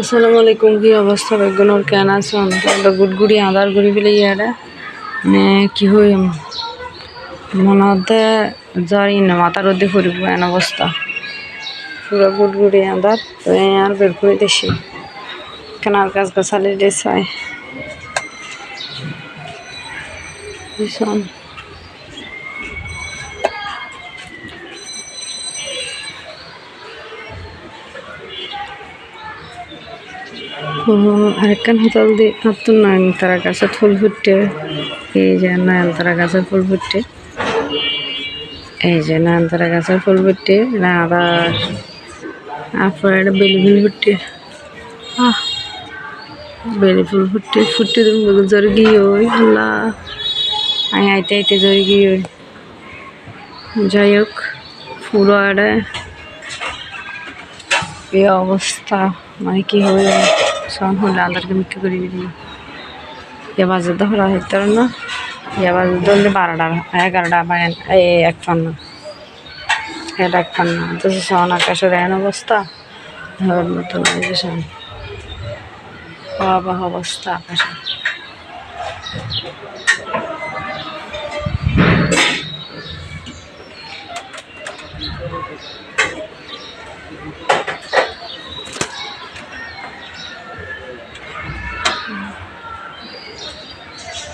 আসসালামু আলাইকুম, কি অবস্থা? বেগুনের কেন আছেন একটা গুড়গুড়ি, আদার গুড়ি বলে ইয়ারা। মানে কি হই মনে হতে জারি না মাথার রোদে ফুরিব এন অবস্থা। পুরো গুড়গুড়ি, আদার, তো আর বের করে দেশি কেনার গাছ গাছালি দেশায় ভীষণ। আরেকখান হোটেল দি নতুন নয়নতারা গাছে ফুল ফুটে। এই যে নয়নতারা গাছে ফুল ফুটে। এই যে নয়নতারা গাছে ফুল ফুটে না আবার আপনার একটা বেলি ফুল ফুটে। আহ, বেলি ফুল ফুটে ফুটে তুমি জোরে গিয়ে ওই, আল্লাহ। আমি আইতে আইতে জোরে গিয়ে ওই। যাই হোক, পুরো একটা এই অবস্থা। মানে কি হবে সন হলে আদারকে বিক্রি করে দিবি। এ বাজে তো হরা হইতে না। এ বাজে ধরলে বারোটা, এগারোটা বা এক পান্ন এটা এক পান্ন তো সন আকাশের এন অবস্থা। ধর, মতো লাগে সন ভয়াবহ অবস্থা আকাশে।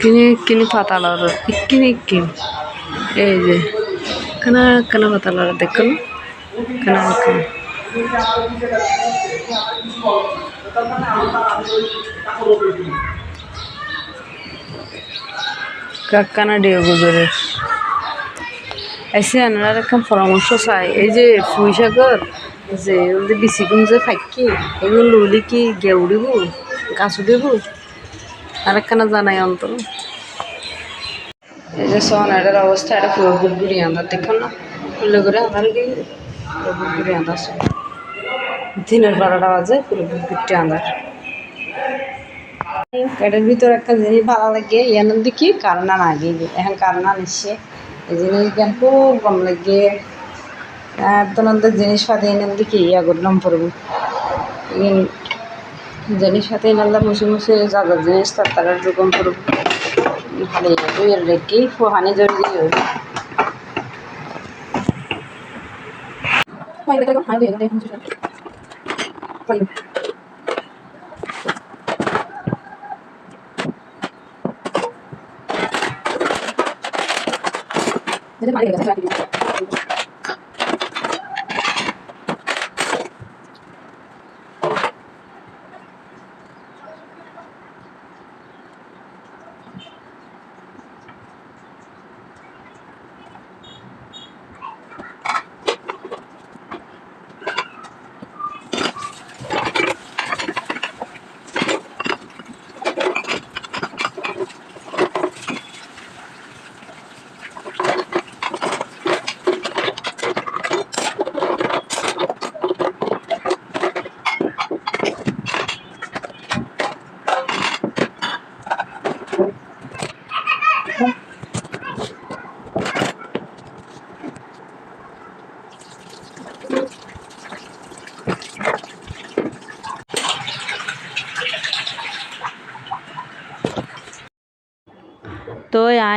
মানে কিনে কিনে পাতালার কিনে, কিন। এই যে, কানা কানা পাতালার দেখুন। কানা কানা কাকানা ডিও গুজরে। এসে আনার একটা পরামর্শ চাই। এই যে ফুই শাকর যে যে ফাঁকি এগুলো লুলি কি গেউড়িব গাছ উঠিব আর একখানা জানাই অন্তর এই যে সন এটার অবস্থা, এটা পুরো গুড়গুড়ি আন্দার দেখুন না। উল্লে করে আন্দার কি পুরো গুড়গুড়ি আন্দার দিনের বারোটা বাজে, পুরো গুড়গুড়টি আন্দার এটার ভিতরে একটা জিনিস ভালো লাগে ইয়ানোর দেখি কারণা না গিয়ে এখন কারণা নিচ্ছে। এই জিনিস জ্ঞান খুব কম লাগে। তোমাদের জিনিস পাতি এনে দেখি ইয়া করলাম, পড়ব। জিনিস পাতি এনে মুছে মুছে যা যা জিনিস তার তার রকম পড়ব ভালো দুইয়ের রেখে ফোহানি জড়ি দিয়ে তো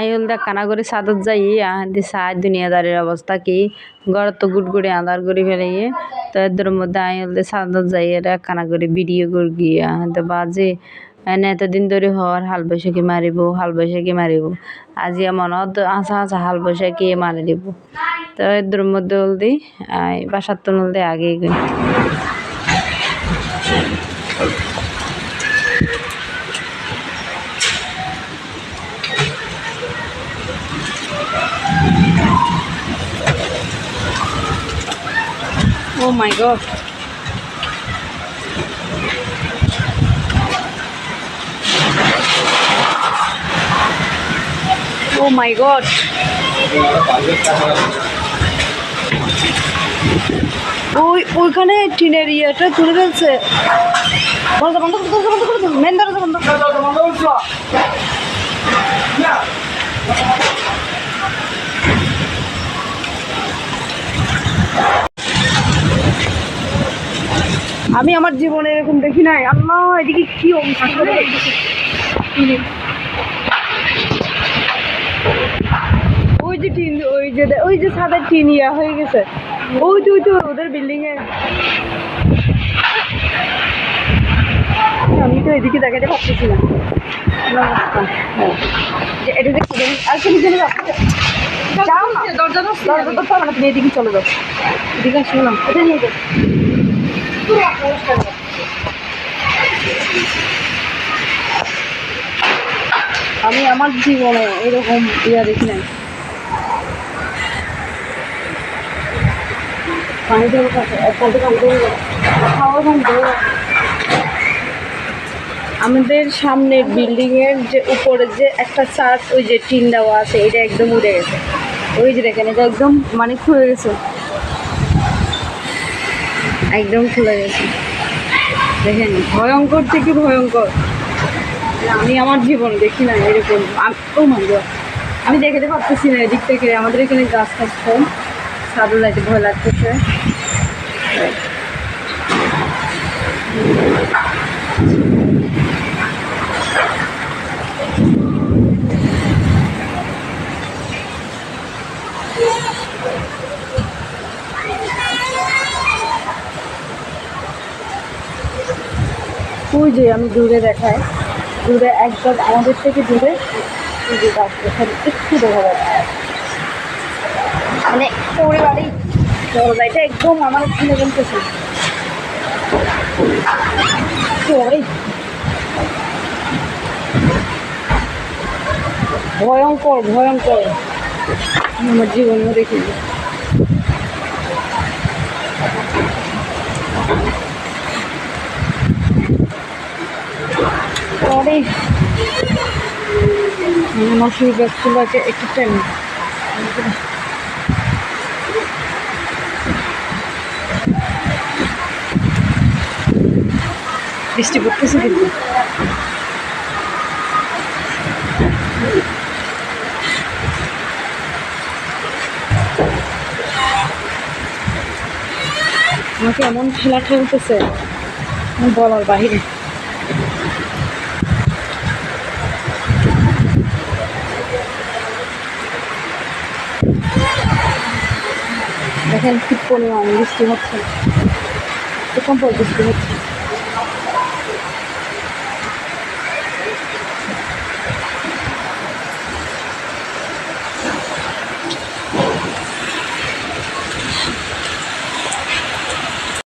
আই হলদা কানা করে সাদত যাই আহাদি সাই দুনিয়াদারের অবস্থা কি? ঘর তো গুড়গুড়ি আদার করে ফেলে তো এদের মধ্যে আই হলদে সাদত যাই, এরা কানা করে ভিডিও করে গিয়ে আহাতে বাজে। এনে এতদিন ধরে হওয়ার হাল বৈশাখী মারিব, হাল বৈশাখী মারিব। আজি মনত আশা আশা হাল বৈশাখী মারি দিব। তো এদের মধ্যে হলদি বাসার তো হলদে আগে Oh my god. Oh my god. ওই ওইখানে টিনের ইয়েটা তুলে ফেলছে বন্ধ বন্ধ বন্ধ আমি আমার জীবনে এরকম দেখি নাই। আল্লাহ এদিকে কি ওই যে টিন ওই যে ওই যে সাদা টিন ইয়া হয়ে গেছে। ওই তো ওই তো ওদের বিল্ডিং এ আমি তো এদিকে দেখাতে পারতেছি না। এটা আর তুমি চলে যাও না। দরজা দরজা ধরতে তুমি এদিকে চলে যাও। এদিকে আসো না। এটা নিয়ে যাও। আমি আমার জীবনে এরকম ইয়া দেখি নাই। খাওয়া পানি আমাদের সামনের বিল্ডিং এর যে উপরে যে একটা চার্ট ওই যে টিন দেওয়া আছে এটা একদম উড়ে গেছে। ওই যে দেখেন, এটা একদম মানে খুলে গেছে। একদম খুলে গেছে। দেখেন, ভয়ঙ্কর থেকে ভয়ঙ্কর। আমি আমার জীবন দেখি না এরকম। ও গড আমি দেখাতে পারতেছি না এদিক থেকে। আমাদের এখানে গাছ টাছ কম। সাদু লাইতে ভয় লাগতেছে। ওই যে আমি দূরে দেখাই দূরে একদম আমাদের থেকে দূরে যে একটু দেখা যাচ্ছে মানে ওরে বাড়ি দরজা এটা একদম আমার খুলে বলতেছে ভয়ঙ্কর ভয়ঙ্কর। আমি আমার জীবনেও দেখিনি। গাছগুলোকে একটু টাইম বৃষ্টি পড়তেছে কিন্তু। আমাকে এমন ঠেলা ঠেলতেছে বলার বাহিরে। দেখেন ঠিক পরিমাণ বৃষ্টি হচ্ছে। এরকম পর বৃষ্টি হচ্ছে।